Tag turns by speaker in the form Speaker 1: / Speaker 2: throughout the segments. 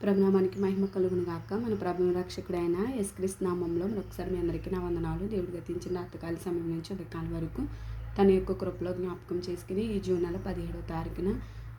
Speaker 1: ప్రభునామానికి మహిమ కలుగును గాక మన ప్రభు రక్షకుడైన యశ్క్రీస్తు నామంలో మరొకసారి మీ అందరికీ నా వందనాలు. దేవుడు గతించిన రాతకాల సమయం నుంచి ఉదయకాలం వరకు తన యొక్క కృపలో జ్ఞాపకం చేసుకుని ఈ జూన్ నెల పదిహేడవ తారీఖున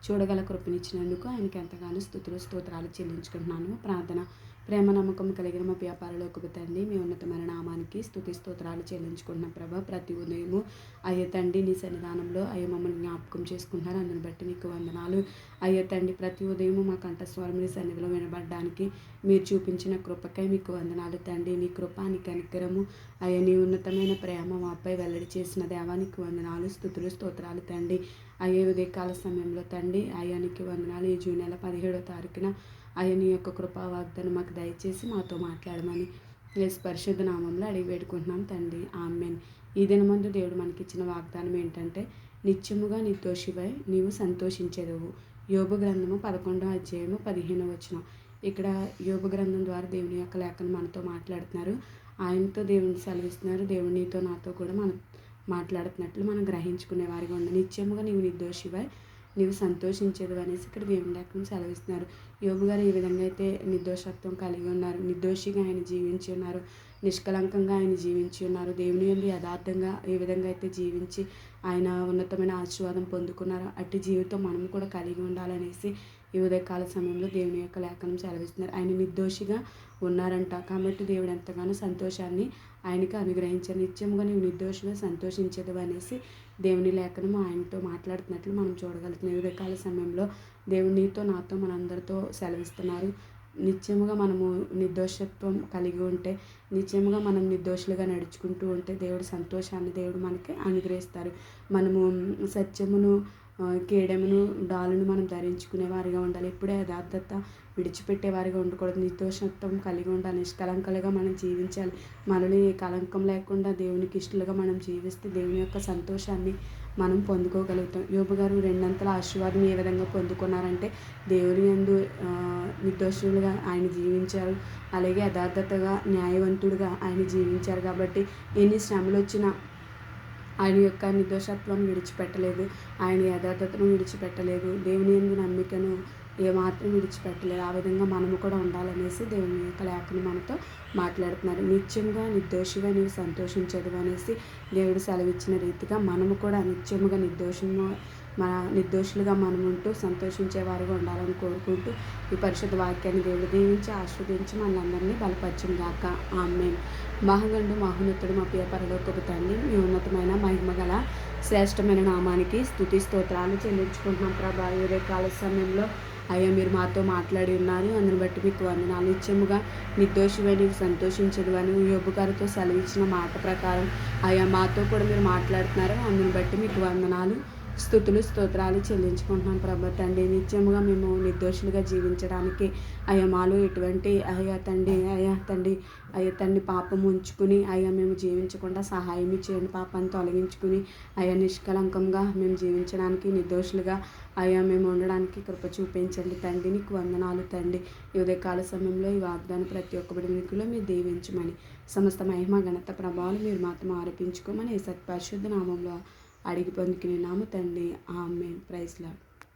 Speaker 1: చూడగల కృపనిచ్చినందుకు ఆయనకి ఎంతగానో స్థుతులు స్తోత్రాలు చెల్లించుకుంటున్నాను. ప్రార్థన ప్రేమ నమ్మకం కలిగిన మా వ్యాపారలోకి తండ్రి మీ ఉన్నతమైన నామానికి స్థుతి స్తోత్రాలు చెల్లించుకుంటున్న ప్రభ. ప్రతి ఉదయము అయ్యే తండ్రి నీ సన్నిధానంలో అయ్యే మమ్మల్ని జ్ఞాపకం చేసుకుంటున్నారు. అందుని బట్టి నీకు వందనాలు. అయ్యే తండ్రి ప్రతి ఉదయము మా కంఠస్వరం నీ సన్నిధిలో వినబడడానికి మీరు చూపించిన కృపకై మీకు వందనాలు తండ్రి. నీ కృప నీ కనికరము అయ్యా నీ ఉన్నతమైన ప్రేమ మాపై వెల్లడి చేసిన దేవానికి వందనాలు స్థుతులు స్తోత్రాలు తండ్రి. అయ్యే ఉదయకాల సమయంలో తండ్రి అయ్యానికి వందనాలు. ఈ జూన్ నెల పదిహేడో తారీఖున ఆయన యొక్క కృపా వాగ్దానం మాకు దయచేసి మాతో మాట్లాడమని యేసు పరిశుద్ధ నామంలో అడిగి పెట్టుకుంటున్నాం తండ్రి. ఆమెన్. ఈ దినమందు దేవుడు మనకి ఇచ్చిన వాగ్దానం ఏంటంటే నిత్యముగా నిర్దోషివై నీవు సంతోషించేదవు. యోగ గ్రంథము పదకొండో అధ్యాయము పదిహేను వచ్చిన ఇక్కడ యోగ గ్రంథం ద్వారా దేవుని యొక్క లేఖను మనతో మాట్లాడుతున్నారు. ఆయనతో దేవుని సెలవిస్తున్నారు. దేవునితో నాతో కూడా మనం మాట్లాడుతున్నట్లు మనం గ్రహించుకునే వారిగా ఉండి నిత్యముగా నీవు నిర్దోషివై నీవు సంతోషించేది అనేసి ఇక్కడ దేవుని సెలవిస్తున్నారు. యోగు గారు ఈ విధంగా అయితే నిర్దోషత్వం కలిగి ఉన్నారు. నిర్దోషిగా ఆయన జీవించి ఉన్నారు. నిష్కలంకంగా ఆయన జీవించి ఉన్నారు. దేవుని ఎందు యథార్థంగా ఏ విధంగా అయితే జీవించి ఆయన ఉన్నతమైన ఆశీర్వాదం పొందుకున్నారో. అట్టి జీవితం మనం కూడా కలిగి ఉండాలనేసి ఈ ఉదయకాల సమయంలో దేవుని యొక్క లేఖనం సెలవిస్తున్నారు. ఆయన నిర్దోషిగా ఉన్నారంట. కాబట్టి దేవుడు ఎంతగానో సంతోషాన్ని ఆయనకి అనుగ్రహించారు. నిత్యముగా నీవు నిర్దోషిగా సంతోషించదు అనేసి దేవుని లేఖనం ఆయనతో మాట్లాడుతున్నట్లు మనం చూడగలుగుతున్నాం. ఈ ఉదయకాల సమయంలో దేవునితో నాతో మనందరితో సెలవిస్తున్నారు. నిత్యముగా మనము నిర్దోషత్వం కలిగి ఉంటే నిత్యముగా మనం నిర్దోషులుగా నడుచుకుంటూ ఉంటే దేవుడు సంతోషాన్ని దేవుడు మనకి అనుగ్రహిస్తారు. మనము సత్యమును కేడమును డాలును మనం ధరించుకునే వారిగా ఉండాలి. ఎప్పుడే యథార్థత విడిచిపెట్టే వారిగా ఉండకూడదు. నిర్దోషత్వం కలిగి ఉండాలి. నిష్కలంకలుగా మనం జీవించాలి. మనలో ఏ కలంకం లేకుండా దేవునికి ఇష్టలుగా మనం జీవిస్తే దేవుని యొక్క సంతోషాన్ని మనం పొందుకోగలుగుతాం. యోబు గారు రెండంతల ఆశీర్వాదం ఏ విధంగా పొందుకున్నారంటే దేవుని ఎందు నిర్దోషులుగా ఆయన జీవించారు. అలాగే యథార్థతగా న్యాయవంతుడుగా ఆయన జీవించారు. కాబట్టి ఎన్ని శ్రమలు వచ్చినా ఆయన యొక్క నిర్దోషత్వం విడిచిపెట్టలేదు. ఆయన యథార్థతను విడిచిపెట్టలేదు. దేవుని ఎందు నమ్మికను ఏమాత్రం విడిచిపెట్టలేదు. ఆ విధంగా మనము కూడా ఉండాలనేసి దేవుని యొక్క లేఖను మనతో మాట్లాడుతున్నారు. నిత్యంగా నిర్దోషిగా నీవు సంతోషించదు అనేసి దేవుడు సెలవిచ్చిన రీతిగా మనము కూడా నిత్యముగా నిర్దోషము మన నిర్దోషులుగా మనం ఉంటూ సంతోషించేవారుగా ఉండాలని కోరుకుంటూ ఈ పరిషత్ వాక్యాన్ని దేవుడు దీవించి ఆస్వాదించి మనందరినీ బలపరచం గాక ఆమె మహగండు మహోన్నతుడు మా ప్రియ పరలోకపు తండ్రి మీ ఉన్నతమైన మహిమ గల శ్రేష్టమైన నామానికి స్థుతి స్తోత్రాలు చెల్లించుకుంటున్నాం. ప్రభా ఈ కాల సమయంలో అయ్యా మీరు మాతో మాట్లాడి ఉన్నారు. అందుని బట్టి మీకు వందనాలు నిత్యముగా నిర్దోషమైన నీవు సంతోషించదు అని యోబు గారితో సెలవిచ్చిన మాట ప్రకారం అయ్యా మాతో కూడా మీరు మాట్లాడుతున్నారు. అందుని బట్టి మీకు వందనాలు. స్థుతులు స్తోత్రాలు చెల్లించుకుంటున్నాం ప్రభా. తండ్రి నిత్యముగా మేము నిర్దోషులుగా జీవించడానికి అయ్యా మాలో ఎటువంటి అయ్యా తండ్రి అయ్యా తండ్రి అయ్యా తండ్రి పాపం ఉంచుకుని అయ్యా మేము జీవించకుండా సహాయం చేయండి పాపాన్ని తొలగించుకుని అయ్యా నిష్కలంకంగా మేము జీవించడానికి నిర్దోషులుగా అయ్యా మేము ఉండడానికి కృప చూపించండి. తండ్రి నీకు వందనాలు తండ్రి. ఉదయకాల సమయంలో ఈ వాగ్దానం ప్రతి ఒక్క బిడ్డలో మీరు దీవించమని సమస్త మహిమ ఘనత ప్రభావాలు మీరు మాత్రం ఆరోపించుకోమని సత్పరిశుద్ధ నామంలో అడిగి పొందుకునే నామ తండ్రి ఆమె ప్రైజ్ లాడ్.